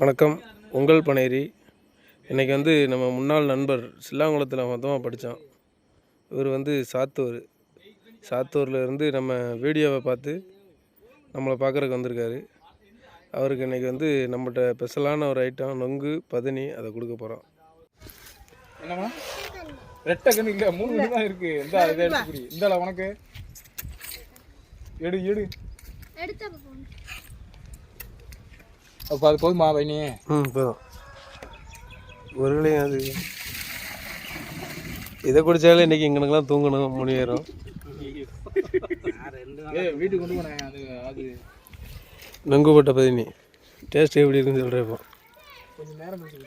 வணக்கம். உங்கள் பனேரி. இன்றைக்கி வந்து நம்ம முன்னாள் நண்பர் சில்லாங்குளத்தில் மொத்தமாக படித்தோம் இவர் வந்து சாத்தூர். சாத்தூரில் இருந்து நம்ம வீடியோவை பார்த்து நம்மளை பார்க்குறக்கு வந்திருக்காரு. அவருக்கு இன்றைக்கி வந்து நம்மகிட்ட ஸ்பெஷலான ஒரு ஐட்டம் நொங்கு பதனி அதை கொடுக்க போகிறோம் என்னம்மா? ரெட்டை கண்ணு இல்ல மூணு கண்ணு தான் இருக்கு. இந்த இதை எடுத்து குடி. இந்த உனக்கு? எடு எடு. எடுத்த போன் அப்போ அது போதுமா பையனி ம் போதும். ஒரு வேளையும் அது இதை குடித்தாலே இன்றைக்கி எங்களுக்கெல்லாம் தூங்கணும் ஏ வீட்டுக்கு கொண்டு போனேன். அது அது. நொங்கு போட்ட பதனி டேஸ்ட் எப்படி இருக்குன்னு சொல்கிறேன் இப்போ. கொஞ்சம் நேரம் கழிச்சு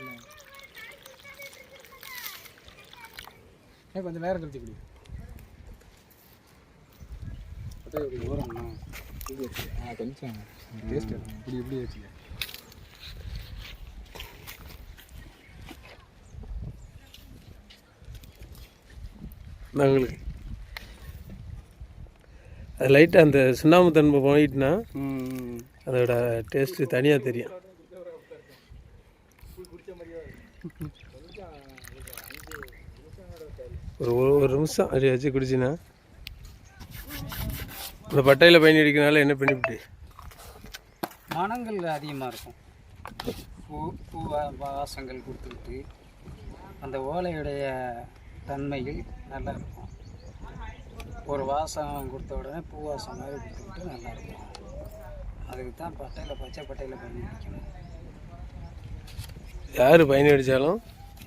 கொஞ்சம் நேரம் கழிச்சு குடி. ஆ கொஞ்சம். டேஸ்ட் இப்படி இப்படி வச்சுக்க. நாங்களுக்கு. அது லைட்டாக அந்த சுண்ணாம்பு தன்மை போயிட்டுனா அதோட டேஸ்ட்டு தனியாக தெரியும். ஒரு ஒரு- நிமிஷம் அப்படி வச்சு குடிச்சினா இந்த பட்டையில் பயணி அடிக்கிறனால என்ன பண்ணிவிட்டு மனங்கள் அதிகமாக இருக்கும். பூ பூ வாசங்கள் கொடுத்துக்கிட்டு அந்த ஓலையுடைய தன்மைகள் நல்லா இருக்கும் ஒரு வாசம் கொடுத்த உடனே பூ வாசம் மாதிரி கொடுத்துக்கிட்டு நல்லா இருக்கும் அதுக்கு தான் பட்டையில் பச்சை பட்டையில் பயணி அடிக்கணும் யார் பயணி அடித்தாலும்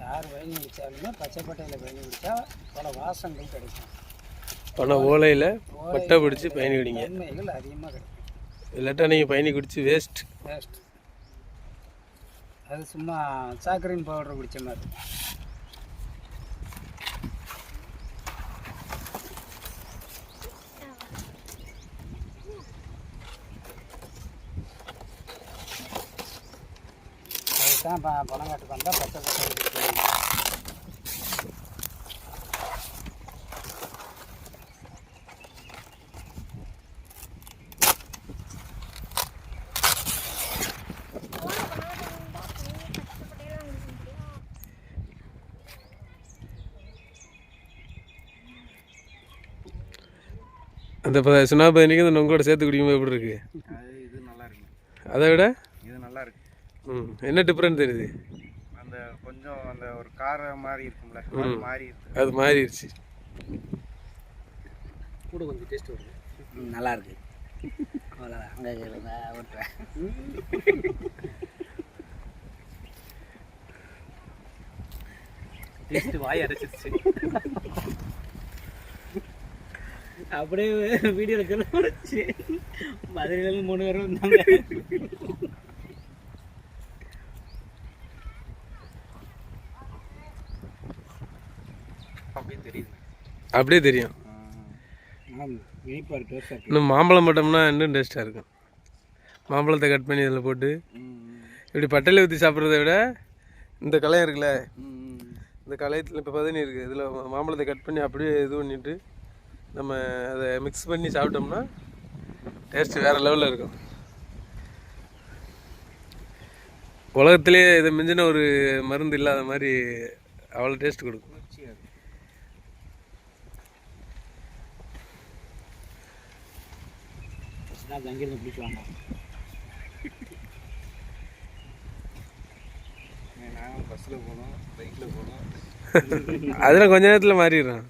யார் பயணி அடித்தாலுமே பச்சை பட்டையில் பயணி அடித்தா பல வாசங்கள் கிடைக்கும். பணம் ஓலையில் பட்டை பிடிச்சி பயணி தன்மைகள் அதிகமாக கிடைக்கும். இல்லாட்டா நீங்கள் பயணி குடிச்சு வேஸ்ட் வேஸ்ட் அது சும்மா சாக்கரின் பவுடர் குடித்த மாதிரி. ப பணங்காட்டுக்கு வந்தால் பச்சை பச்சை அந்த பயணிக்கு அந்த நொங்கோட சேர்த்து குடிக்கும்போது எப்படி இருக்கு? இது நல்லா இருக்கு. அதை விட? இது நல்லா இருக்கு. ம். என்ன டிஃப்ரெண்ட் தெரியுது? அந்த கொஞ்சம் அந்த ஒரு கார மாதிரி இருக்கும்ல ம். மாறி இருக்கு அது மாறிடுச்சு. கூட கொஞ்சம் டேஸ்ட் வருது. நல்லா இருக்கு. அவ்வளோதான் டேஸ்ட் வாய் அரைச்சிருச்சு அப்படியே வீடியோவில் சொல்ல முடிச்சு. மதுரையிலேருந்து மூணு பேரும் வந்தாங்க அப்படியே தெரியுது அப்படியே தெரியும். இன்னும் மாம்பழம் போட்டோம்னா இன்னும் டேஸ்ட்டாக இருக்கும். மாம்பழத்தை கட் பண்ணி இதில் போட்டு இப்படி பட்டையில் ஊற்றி சாப்பிட்றத விட இந்த களையம் இருக்குல்ல இந்த களையத்தில் இப்போ பதனி இருக்குது இதில் மாம்பழத்தை கட் பண்ணி அப்படியே இது பண்ணிட்டு நம்ம அதை மிக்ஸ் பண்ணி சாப்பிட்டோம்னா டேஸ்ட்டு வேறு லெவலில் இருக்கும். உலகத்திலே இதை மிஞ்சின ஒரு மருந்து இல்லாத மாதிரி அவ்வளோ டேஸ்ட் கொடுக்கும். அங்கேருந்து பிடிக்குவாங்க நானும் பஸ்ஸில் போனோம் பைக்கில் போனோம் அதில் கொஞ்ச நேரத்தில் மாறிடுறான்.